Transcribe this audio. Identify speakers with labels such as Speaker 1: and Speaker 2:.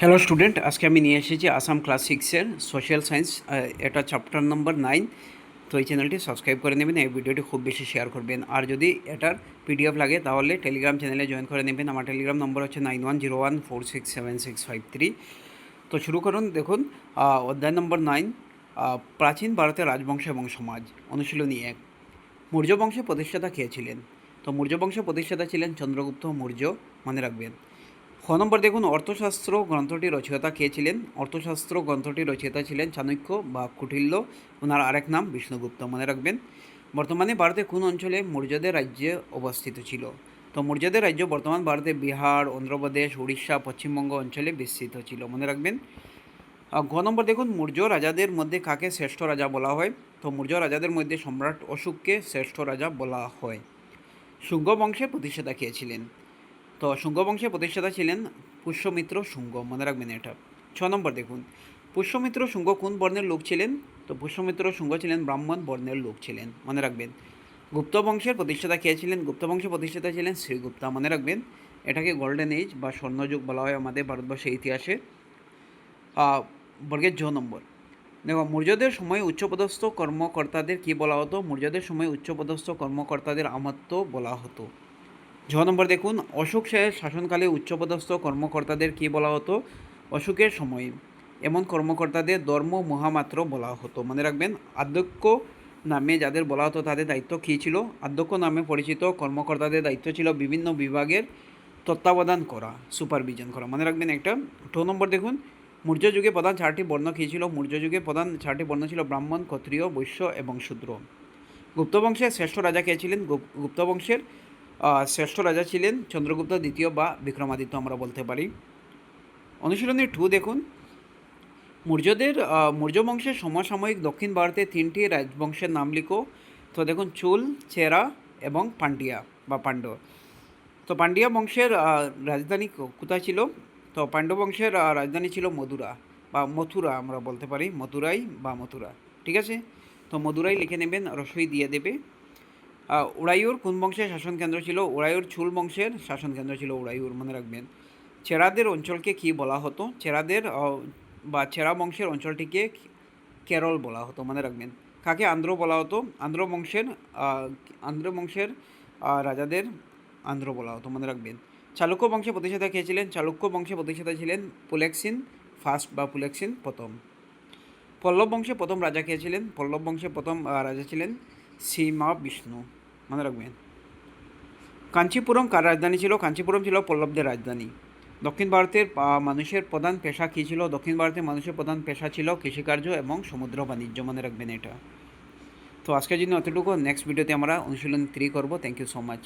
Speaker 1: Hello student আজকে আমি নিয়ে এসেছি আসাম ক্লাস সিক্সের সোশ্যাল সায়েন্স এটা চ্যাপ্টার নম্বর নাইন তো এই চ্যানেলটি সাবস্ক্রাইব করে নেবেন, এই ভিডিওটি খুব বেশি শেয়ার করবেন। আর যদি এটার পিডিএফ লাগে, তাহলে টেলিগ্রাম চ্যানেলে জয়েন করে নেবেন। আমার টেলিগ্রাম নম্বর হচ্ছে nine one zero one four six seven six five three তো শুরু করুন, দেখুন অধ্যায় নম্বর নাইন প্রাচীন ভারতের রাজবংশ এবং সমাজ, অনুশীলনী এক। মৌর্য বংশের প্রতিষ্ঠাতা কে ছিলেন? তো মৌর্য বংশের প্রতিষ্ঠাতা ছিলেন চন্দ্রগুপ্ত মৌর্য, মনে রাখবেন। খ নম্বর দেখুন অর্থশাস্ত্র গ্রন্থটি রচয়িতা কে ছিলেন? অর্থশাস্ত্র গ্রন্থটি রচয়িতা ছিলেন চাণক্য বা কুটিল্য। ওনার আরেক নাম বিষ্ণুগুপ্ত মনে রাখবেন। বর্তমানে ভারতে কোন অঞ্চলে মৌর্যদের রাজ্যে অবস্থিত ছিল? তো মৌর্যদের রাজ্য বর্তমান ভারতে বিহার অন্ধ্রপ্রদেশ উড়িষ্যা পশ্চিমবঙ্গ অঞ্চলে বিস্তৃত ছিল মনে রাখবেন। আহ, ঘ নম্বর দেখুন মৌর্য রাজাদের মধ্যে কাকে শ্রেষ্ঠ রাজা বলা হয়? তো মৌর্য রাজাদের মধ্যে সম্রাট অশোককে শ্রেষ্ঠ রাজা বলা হয়। শুঙ্গ বংশের প্রতিষ্ঠাতা কে ছিলেন? তো শুঙ্গ বংশের প্রতিষ্ঠাতা ছিলেন পুষ্যমিত্র শুঙ্গ, মনে রাখবেন এটা। ছ নম্বর দেখুন। পুষ্যমিত্র শুঙ্গ কোন বর্ণের লোক ছিলেন? তো পুষ্যমিত্র শুঙ্গ ছিলেন, ব্রাহ্মণ বর্ণের লোক ছিলেন, মনে রাখবেন। গুপ্ত বংশের প্রতিষ্ঠাতা কে ছিলেন? গুপ্ত বংশের প্রতিষ্ঠাতা ছিলেন শ্রীগুপ্তা, মনে রাখবেন। এটাকে গোল্ডেন এজ বা স্বর্ণযুগ বলা হয় আমাদের ভারতবর্ষের ইতিহাসে। বর্গের জ নম্বর। দেখো, মৌর্যদের সময় উচ্চপদস্থ কর্মকর্তাদের কি বলা হতো? মৌর্যদের সময় উচ্চপদস্থ কর্মকর্তাদের আমাত্য বলা হতো। ছ নম্বর দেখুন অশোক শাহের শাসনকালে উচ্চপদস্থ কর্মকর্তাদের কি বলা হতো? অশোকের সময়। এমন কর্মকর্তাদের ধর্ম মহামাত্র বলা হতো। মনে রাখবেন আধ্যক্ষ নামে যাদের বলা হতো তাদের দায়িত্ব কী ছিল? আধ্যক্ষ নামে পরিচিত কর্মকর্তাদের দায়িত্ব ছিল বিভিন্ন বিভাগের তত্ত্বাবধান করা সুপারভিশন করা। মনে রাখবেন একটা ট নম্বর দেখুন মৌর্য যুগে প্রধান চারটি বর্ণ কী ছিল? মৌর্য যুগে প্রধান চারটি বর্ণ ছিল ব্রাহ্মণ ক্ষত্রিয় বৈশ্য এবং শূদ্র। গুপ্তবংশের শ্রেষ্ঠ রাজা কে ছিলেন? গুপ- গুপ্ত বংশের আহ, শ্রেষ্ঠ রাজা ছিলেন চন্দ্রগুপ্ত দ্বিতীয় বা বিক্রমাদিত্য আমরা বলতে পারি। অনুশীলনী টু দেখুন। মৌর্যদের মৌর্য বংশের সমসাময়িক দক্ষিণ ভারতে তিনটি রাজবংশের নাম লিখো। তো দেখুন, চুল, চেরা এবং পান্ডিয়া বা পাণ্ড্য তো পান্ডিয়া বংশের রাজধানী কোথায় ছিল? তো পাণ্ডব বংশের রাজধানী ছিল মধুরা বা মথুরা আমরা বলতে পারি। মথুরাই বা মথুরা। ঠিক আছে? তো মধুরাই লিখে নেবেন, রসই দিয়ে দেবে। উড়াইয়ুর কোন বংশের শাসন কেন্দ্র ছিল? উড়াইয়ুর চুল বংশের শাসন কেন্দ্র ছিল উড়াইয়ুর মনে রাখবেন। চেরাদের অঞ্চলকে কি বলা হতো? চেরাদের বা চেরা বংশের অঞ্চলটিকে কেরল বলা হতো, মনে রাখবেন। কাকে আন্ধ্র বলা হতো? আন্ধ্র বংশের আন্ধ্র বংশের রাজাদের আন্ধ্র বলা হতো, মনে রাখবেন। চালুক্য বংশে প্রতিষ্ঠাতা কে ছিলেন? চালুক্য বংশে প্রতিষ্ঠাতা ছিলেন পুলেক্সিন ফার্স্ট বা পুলেক্সিন প্রথম। পল্লব বংশে প্রথম রাজা কে ছিলেন? পল্লব বংশে প্রথম রাজা ছিলেন সীমা বিষ্ণু মনে রাখবেন কাঞ্চিপুরম কার রাজধানী ছিল কাঞ্চিপুরম ছিল পল্লবদের রাজধানী দক্ষিণ ভারতের মানুষের প্রধান পেশা কী ছিল দক্ষিণ ভারতের মানুষের প্রধান পেশা ছিল কৃষিকার্য এবং সমুদ্র বাণিজ্য মনে রাখবেন এটা তো আজকের জন্য অতটুকু নেক্সট ভিডিওতে আমরা অনুশীলন থ্রি করব থ্যাংক ইউ সো মাচ